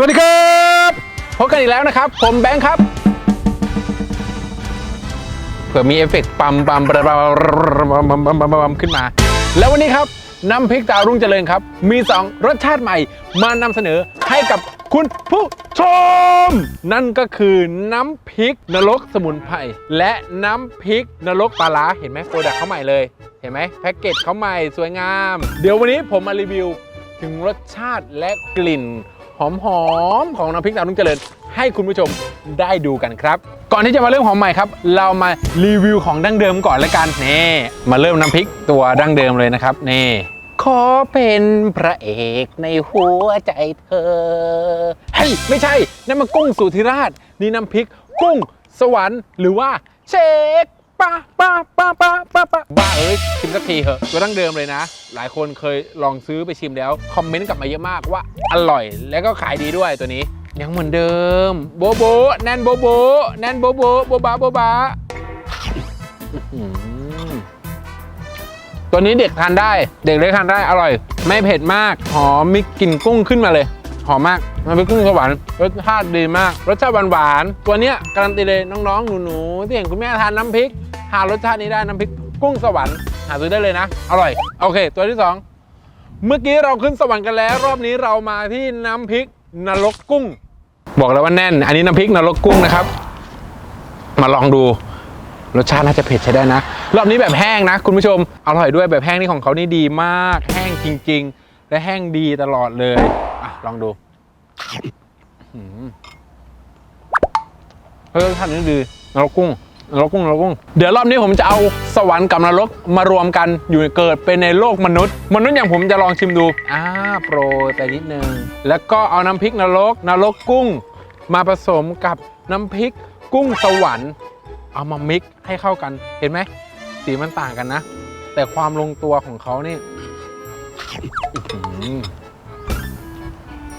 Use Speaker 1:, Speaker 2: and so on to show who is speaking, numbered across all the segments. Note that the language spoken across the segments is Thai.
Speaker 1: สวัสดีครับพบกันอีกแล้วนะครับ ผมแบงค์ครับ เผื่อมีเอฟเฟกต์ปั๊มปั๊มปั๊มปั๊มปั๊มปั๊มปั๊มปั๊มขึ้นมา แล้ววันนี้ครับน้ำพริกดารุ่งเจริญครับ มี 2 รสชาติใหม่ มานำเสนอให้กับคุณผู้ชม นั่นก็คือน้ำพริกนรกสมุนไพรและน้ำพริกนรกปลาร้าเห็นไหมโปรดักต์เขาใหม่เลย เห็นไหมแพ็กเกจเขาใหม่สวยงาม เดี๋ยววันนี้ผมมารีวิวถึงรสชาติและกลิ่น หอมๆของน้ำพริกดาวรุ่งเจริญ ให้คุณผู้ชมได้ดูกันครับ ก่อนที่จะมาเริ่มของใหม่ครับ เรามารีวิวของดั้งเดิมก่อนละกันนี่มาเริ่มน้ำพริกตัวดั้งเดิมเลยนะครับนี่ขอเป็นพระเอกในหัวใจเธอเฮ้ยไม่ใช่นั่นมันกุ้งสุธิราช นี่น้ำพริกกุ้งสวรรค์หรือว่าเชค ป้าป้าป้าป้าป้าป้าบ้าเอ้ยชิมสักทีเหอะตัวดั้งเดิมเลยนะ หลายคนเคยลองซื้อไปชิมแล้ว คอมเมนต์กลับมาเยอะมากว่าอร่อย และก็ขายดีด้วยตัวนี้ ยังเหมือนเดิม โบโบแน่นโบโบแน่นโบโบโบบาโบบาตัวนี้เด็กทานได้ เด็กเล็กทานได้อร่อย ไม่เผ็ดมากหอมมีกลิ่นกุ้งขึ้นมาเลย หอมมากมันเป็นกุ้งสวรรค์รสชาติดีมากรสชาติหวานๆตัวเนี้ยการันตีเลยน้องๆหนูๆที่เห็นคุณแม่ทานน้ำพริกหารสชาตินี้ได้น้ำพริกกุ้งสวรรค์หาซื้อได้เลยนะ อร่อย โอเค ตัวที่สองเมื่อกี้เราขึ้นสวรรค์กันแล้ว รอบนี้เรามาที่น้ำพริกนรกกุ้ง บอกแล้วว่าแน่น อันนี้น้ำพริกนรกกุ้งนะครับ มาลองดูรสชาติน่าจะเผ็ดใช้ได้นะ รอบนี้แบบแห้งนะ คุณผู้ชมอร่อยด้วยแบบแห้งนี่ของเขานี่ดีมาก แห้งจริง ๆ และแห้งดีตลอดเลย อะลองดูเฮ้ยรสชาตินี้ดีนรกกุ้งนรกกุ้งนรกกุ้ง เดี๋ยวรอบนี้ผมจะเอาสวรรค์กับนรกมารวมกันอยู่เกิดเป็นในโลกมนุษย์ มนุษย์อย่างผมจะลองชิมดูอ่าโปรยไปนิดนึง แล้วก็เอาน้ำพริกนรกนรกกุ้ง มาผสมกับน้ำพริกกุ้งสวรรค์เอามามิกให้เข้ากันเห็นไหมสีมันต่างกันนะ แต่ความลงตัวของเขานี่อ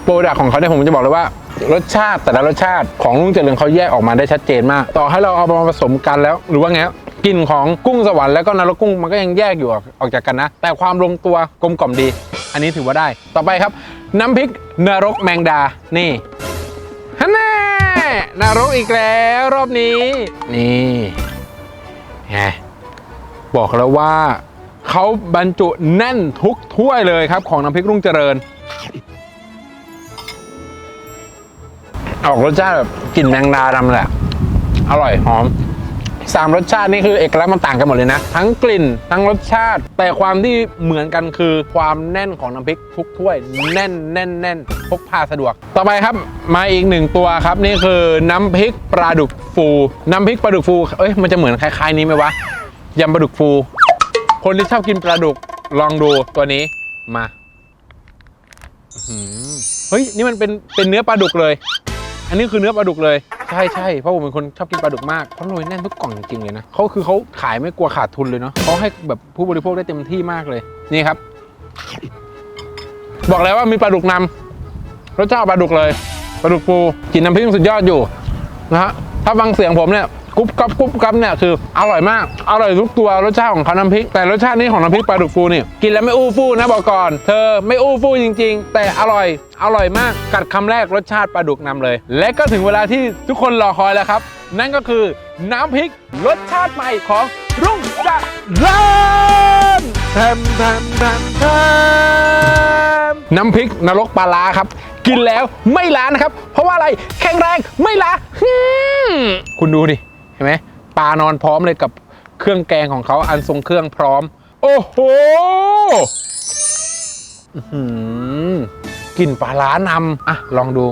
Speaker 1: โปรดักของเขาเนี่ยผมจะบอกเลยว่ารสชาติแต่ละรสชาติของลุงเจริญเขาแยกออกมาได้ชัดเจนมาก ต่อให้เราเอามาผสมกันแล้ว หรือว่าไงกลิ่นของกุ้งสวรรค์แล้วก็นรกกุ้งมันก็ยังแยกอยู่ออกออกจากกันนะ แต่ความลงตัวกลมกล่อมดี อันนี้ถือว่าได้ ต่อไปครับ น้ำพริกนรกแมงดานี่ฮันแน่นรกอีกแล้วรอบนี้ นี่ไงบอกแล้วว่าเขาบรรจุแน่นทุกถ้วยเลยครับของน้ำพริกรุ่งเจริญ ออกรสชาติแบบกลิ่นแมงดาดำแหละ อร่อยหอมสามรสชาตินี่คือเอกลักษณ์มันต่างกันหมดเลยนะ ทั้งกลิ่น ทั้งรสชาติ แต่ความที่เหมือนกันคือความแน่นของน้ำพริกทุกถ้วย แน่นแน่นแน่นพกพาสะดวก ต่อไปครับมาอีกหนึ่งตัวครับนี่คือน้ำพริกปลาดุกฟู น้ำพริกปลาดุกฟูเอ้ยมันจะเหมือนคล้ายๆนี้ไหมวะยำปลาดุกฟู คนที่ชอบกินปลาดุกลองดูตัวนี้มาเฮ้ยนี่มันเป็นเป็นเนื้อปลาดุกเลย อันนี้คือเนื้อปลาดุกเลย ใช่ใช่เพราะผมเป็นคนชอบกินปลาดุกมากเขาโรยแน่นทุกกล่องจริงๆเลยนะเขาคือเขาขายไม่กลัวขาดทุนเลยเนาะเขาให้แบบผู้บริโภคได้เต็มที่มากเลยนี่ครับ บอกแล้วว่ามีปลาดุกนำรสชาติปลาดุกเลยปลาดุกปูกินน้ำพริกสุดยอดอยู่นะฮะ ถ้าฟังเสียงผมเนี่ยกรุบกรับกรุบกรับเนี่ยคืออร่อยมาก อร่อยทุกตัวรสชาติของเขาน้ำพริก แต่รสชาตินี้ของน้ำพริกปลาดุกฟูนี่กินแล้วไม่อู้ฟู่นะบอกก่อน เธอไม่อู้ฟู่จริง ๆ แต่อร่อยอร่อยมากกัดคำแรกรสชาติปลาดุกนำเลย และก็ถึงเวลาที่ทุกคนรอคอยแล้วครับ นั่นก็คือน้ำพริกรสชาติใหม่ของรุ่งเจริญแทมแทมแทมแทม น้ำพริกนรกปลาร้าครับ กินแล้วไม่ล้านะครับ เพราะว่าอะไรแข็งแรงไม่ล้าฮึ่มคุณดูดิเห็นไหมปลานอนพร้อมเลยกับเครื่องแกงของเขาอันทรงเครื่องพร้อม โอ้โหอื้อหือกลิ่นปลาร้านำอะลองดู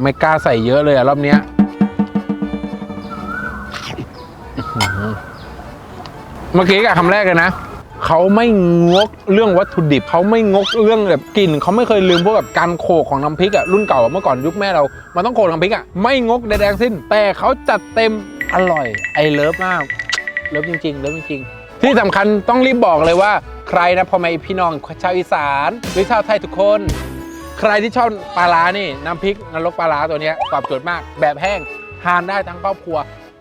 Speaker 1: ไม่กล้าใส่เยอะเลยอะรอบเนี้ยอื้อหือเมื่อกี้กับคำแรกเลยนะ เขาไม่งกเรื่องวัตถุดิบเขาไม่งกเรื่องแบบกลิ่นเขาไม่เคยลืมพวกแบบการโขกของน้ำพริกอะรุ่นเก่าเมื่อก่อนยุคแม่เรามันต้องโขกน้ำพริกอะไม่งกใดๆทั้งสิ้น แต่เขาจัดเต็มอร่อยไอเลิฟมากเลิฟจริงๆเลิฟจริงๆ ที่สำคัญต้องรีบบอกเลยว่าใครนะพ่อแม่พี่น้องชาวอีสานหรือชาวไทยทุกคน ใครที่ชอบปลาร้านี่น้ำพริกนรกปลาร้าตัวนี้ตอบโจทย์มาก แบบแห้งทานได้ทั้งครอบครัว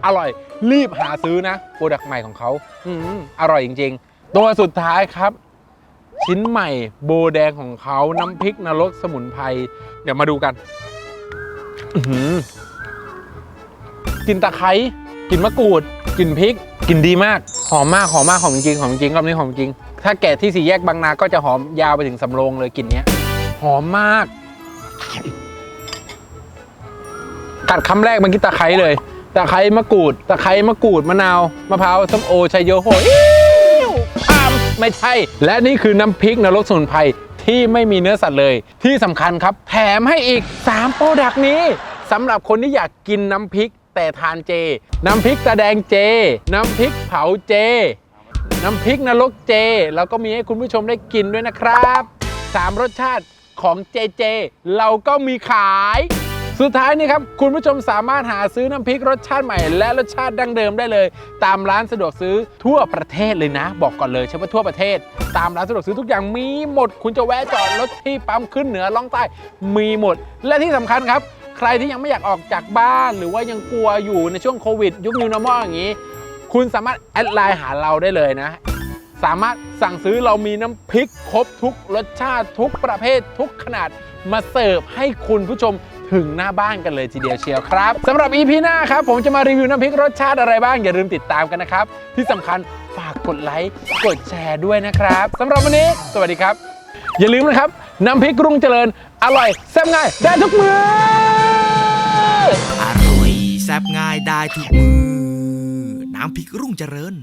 Speaker 1: อร่อยรีบหาซื้อนะโปรดักต์ใหม่ของเขาอือร่อยจริง ๆ ตัวสุดท้ายครับ ชิ้นใหม่โบแดงของเขาน้ำพริกนรกสมุนไพรเดี๋ยวมาดูกันอื้อหือกลินตะไคร้กลินมะกรูดกลินพริกกลินดีมาก หอมมากหอมมากหอมจริงหอมจริงรอบนี้หอมจริง ถ้าแกะที่สี่แยกบางนาก็จะหอมยาวไปถึงสำโรงเลยกลิ่นเนี้ย หอมมาก กัดคำแรกมันกินตะไคร้เลย ตะไคร้มะกรูด ตะไคร้มะกรูดมะนาวมะพร้าวส้มโอชัยโยโห ไม่ใช่ และนี่คือน้ำพริกนรกสมุนไพรที่ไม่มีเนื้อสัตว์เลย ที่สำคัญครับ แถมให้อีก3โปรดักต์นี้สำหรับคนที่อยากกินน้ำพริกแต่ทานเจ น้ำพริกตาแดงเจ น้ำพริกเผาเจ น้ำพริกนรกเจ แล้วก็มีให้คุณผู้ชมได้กินด้วยนะครับ 3 รสชาติของเจเจ เราก็มีขาย สุดท้ายนี่ครับ คุณผู้ชมสามารถหาซื้อน้ำพริกรสชาติใหม่ และรสชาติดั้งเดิมได้เลย ตามร้านสะดวกซื้อทั่วประเทศเลยนะ บอกก่อนเลยเฉพาะทั่วประเทศ ตามร้านสะดวกซื้อทุกอย่างมีหมด คุณจะแวะจอดรถที่ปั๊มขึ้นเหนือล่องใต้มีหมด และที่สำคัญครับ ใครที่ยังไม่อยากออกจากบ้าน หรือว่ายังกลัวอยู่ในช่วงโควิด ยุค New Normal อย่างนี้ คุณสามารถแอดไลน์หาเราได้เลยนะสามารถสั่งซื้อเรามีน้ำพริกครบทุกรสชาติทุกประเภททุกขนาดมาเสิร์ฟให้คุณผู้ชม ถึงหน้าบ้านกันเลยทีเดียวเชียวครับสำหรับ EP หน้าครับ ผมจะมารีวิวน้ำพริกรสชาติอะไรบ้าง อย่าลืมติดตามกันนะครับ ที่สำคัญฝากกดไลค์กดแชร์ด้วยนะครับสำหรับวันนี้ สวัสดีครับ อย่าลืมนะครับน้ำพริกรุ่งเจริญอร่อยแซ่บง่ายได้ทุกมือ
Speaker 2: อร่อยแซ่บง่ายได้ทุกมือน้ำพริกรุ่งเจริญ